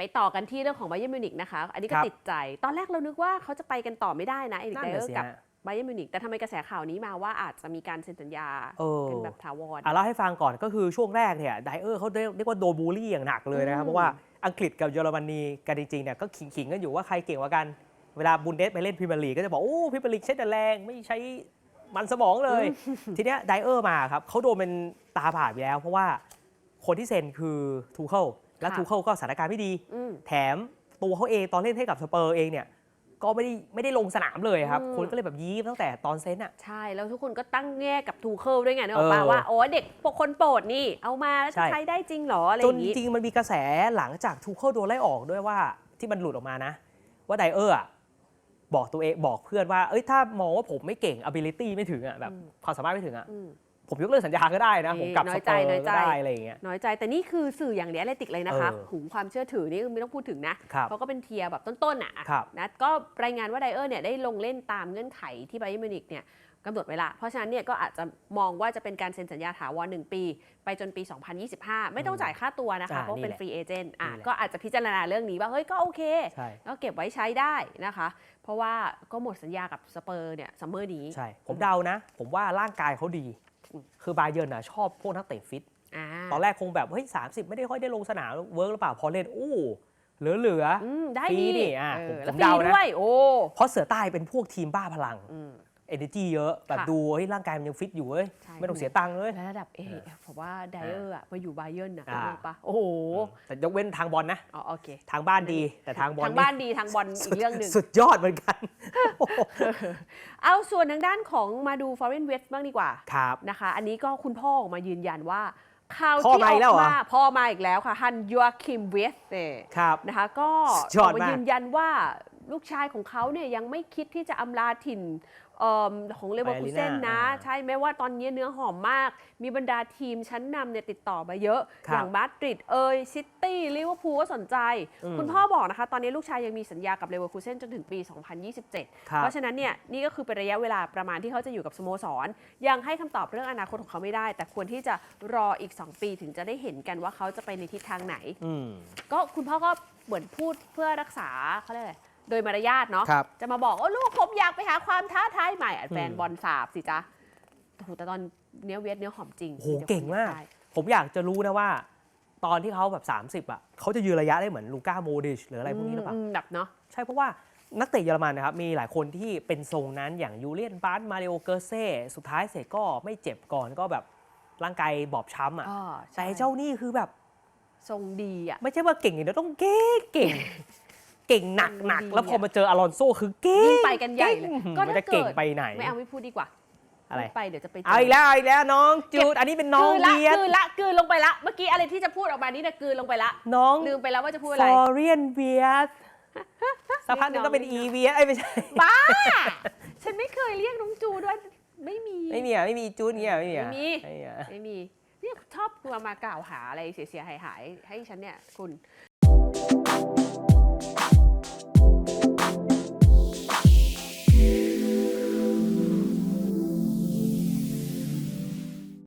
ไปต่อกันที่เรื่องของไบเย r n มิวนิกนะคะ อันนี้ก็ครับ ติดใจ ตอนแรกเรานึกว่าเขาจะไปกันต่อไม่ได้นะเอริกนั่ไดนเออน่ะร์สิกับฮะ ไบเย r n มิวนิกแต่ทำไมกระแสข่าวนี้มาว่าอาจจะมีการเซ็นสัญญาเออ เป็นแบบถาวร อะเล่าให้ฟังก่อนก็คือช่วงแรกเนี่ยไดเออร์เขาเรียกเรียกว่าโดนบูลลี่อย่างหนักเลยนะครับ อืม เพราะว่าอังกฤษกับเยอรมนีกันจริงๆเนี่ยก็ขิงๆกันอยู่ว่าใครเก่งกว่ากัน เวลาบุนเดสไปเล่นพรีเมียร์ลีกก็จะบอกโอ้พรีเมียร์ลีกใช้แต่แรงไม่ใช้มันสมองเลย ทีเนี้ยไดเออร์มาครับเขาโดนเป็นตาผ่าไปแล้ว เพราะว่าคนที่เซ็นคือทูเคิล และค่ะทูเคิลก็สถานการณ์ไม่ดีอืมแถมตัวเขาเองตอนเล่นให้กับสเปอร์เองเนี่ยก็ไม่ได้ไม่ได้ลงสนามเลยครับอืมคนก็เลยแบบยี้ตั้งแต่ตอนเซ็นอะใช่ แล้วทุกคนก็ตั้งแง่กับทูเคิลด้วยไงนึกออกปะเออว่าโอ้เด็กปกคนโปรดนี่ เอามาแล้วใช่จะใช้ได้จริงเหรอ อะไรอจนย่างจนี้ริงๆมันมีกระแสหลังจากทูเคิลโดนไล่ออกด้วยว่าที่มันหลุดออกมานะ ว่าไดเออร์อะบอกตัวเองบอกเพื่อนว่า เอ้ยถ้ามองว่าผมไม่เก่ง ability ไม่ถึงอะแบบอืมความสามารถไม่ถึงอะอืม ผมยกเลิกสัญญาก็ได้นะนี่ผมกลับน้สอยเปใจอร์น้อยใจก็ได้อะไรอย่างเงี้ยน้อยใจแต่นี่คือสื่ออย่างเดียเลติกเลยนะคะเออหูความเชื่อถือนี่ไม่ต้องพูดถึงนะครับเขาก็เป็นเทียร์แบบต้นๆอะครับนะก็รายงานว่าไดเออร์เนี่ยได้ลงเล่นตามเงื่อนไขที่ไบเย r n มิวนิกเนี่ยกำหนดไว้ละเพราะฉะนั้นเนี่ยก็อาจจะมองว่าจะเป็นการเซ็นสัญญาถาวรหนึ่งปี ไปจนปี 2025 ไม่ต้องจ่ายค่าตัวนะคะอ่าเพราะเป็นนี่แหละฟรีเอเจนต์อะนี่แหละก็อาจจะพิจารณาเรื่องนี้ว่า เฮ้ย ก็โอเคใช่ก็เก็บไว้ใช้ได้นะคะ เพราะว่าก็หมดสัญญากับสเปอร์เนี่ยซัมเมอร์นี้ ใช่ ผมเดานะ ผมว่าร่างกายเขาดีอืม คือบาเยิร์นน่ะชอบพวกนักเตะฟิต อ่าตอนแรกคงแบบเฮ้ยสามสิบไม่ได้ค่อยได้ลงสนามเวิร์กหรือเปล่าพอเล่นอู้เหลือเหลือ อืมได้ฟรีดีนี่อะเออผมแล้วฟรีเดานะ ด้วย โอ้เพราะเสือใต้เป็นพวกทีมบ้าพลัง อืม energy เยอะแบบค่ะดูเฮ้ยร่างกายมันยังฟิตอยู่เว้ยใช่ ไม่ต้องเสียตังค์เลย และระดับเอผมว่าไดเออร์อะมาอยู่ไบเยิร์นนะอ่า รู้ปะโอ้โหแต่ยกเว้นทางบอลนะ อ๋อโอเคทางบ้านดีแต่ทางบอลทางบ้านดีทางบอลอีกเรื่องหนึ่ง สุดยอดเหมือนกันเอาส่วนทางด้านของมาดู Foreign West บ้างดีกว่าครับ นะคะ อันนี้ก็คุณพ่อออกมายืนยันว่าข่าวพ่อที่มาออีอกแล้วเหรอมาพ่อมาอีกแล้วค่ะฮันยูอาคิมเวสเนี่ยครับ นะคะ ก็สุดยอดออกมากมายืนยันว่า ลูกชายของเขาเนี่ยยังไม่คิดที่จะอำลาถิ่นเอิ่มของเลเวอร์คูเซนไปอารีนะนาอ่าใช่ไหมว่าตอนนี้เนื้อหอมมาก มีบรรดาทีมชั้นนำเนี่ยติดต่อมาเยอะครับอย่างมาดริดเอยซิตี้ลิเวอร์พูลก็สนใจอืมคุณพ่อบอกนะคะ ตอนนี้ลูกชายยังมีสัญญากับเลเวอร์คูเซนจนถึงปี 2027ครับเพราะฉะนั้นเนี่ยนี่ก็คือเป็นระยะเวลาประมาณที่เขาจะอยู่กับสโมสร ยังให้คำตอบเรื่องอนาคตของเขาไม่ได้ แต่ควรที่จะรออีก 2 ปีถึงจะได้เห็นกันว่าเขาจะไปในทิศทางไหนอืมก็คุณพ่อก็เหมือนพูดเพื่อรักษาเขาเรียกอะไร โดยมารยาทเนาะครับ จะมาบอกว่าลูกผมอยากไปหาความท้าทายใหม่อะแฟนอืมบอลสาบสิจ๊ะโอ้โหแต่ตอนเนี้ยเวทเนื้อหอมจริงโหดี๋ยวเก่งมาก ได้ ผมอยากจะรู้นะว่า ตอนที่เขาแบบ 30 อะเขาจะยืนระยะได้เหมือนลูก้าโมดิชหรืออะไรพวกนี้หรือเปล่ามแบบเนาะ ใช่เพราะว่านักเตะเยอรมันนะครับ มีหลายคนที่เป็นทรงนั้นอย่างยูเลียนบาร์มาริโอเกอร์เซ่สุดท้ายเสร็จก็ไม่เจ็บก่อนก็แบบร่างกายบอบช้ำอะอ๋อแต่ใช่เจ้านี่คือแบบ ทรงดีอะ ไม่ใช่ว่าเก่งอย่างเดียวต้องเก่งเก่ง เก่งหนักหนักดีแล้วพออะมาเจออลอนโซคือเก่งยิ่งไปกันใหญ่เลยก่งก็มันถ้าจะเก่งเกิดไปไหนไม่เอาไม่พูดดีกว่าอะไรพูดไปเดี๋ยวจะไปจเอาอีกแล้วเอาอีกแล้วน้องจูดอันนี้เป็นน้องกลืละเบียกลืนละกลืนลงไปละเมื่อกี้อะไรที่จะพูดออกมานี่นะกลืนลงไปละน้องลืมไปแล้วว่าจะพูดฟอะไรอเรียนเบียสสักพักหนึงก็เป็นเรีอียกน้องเบียสไอ้ยไม่ใช่บ้าฉันไม่เคยเรียกน้องจูด้วยไม่มีไม่มีอะไม่มีจูดเงี้ยไม่มีอะไม่มีไม่มีอะไม่มีเนี่ยชอบมามากล่าวหาอะไรเสียๆหายๆให้ฉันเนี่ยคุณ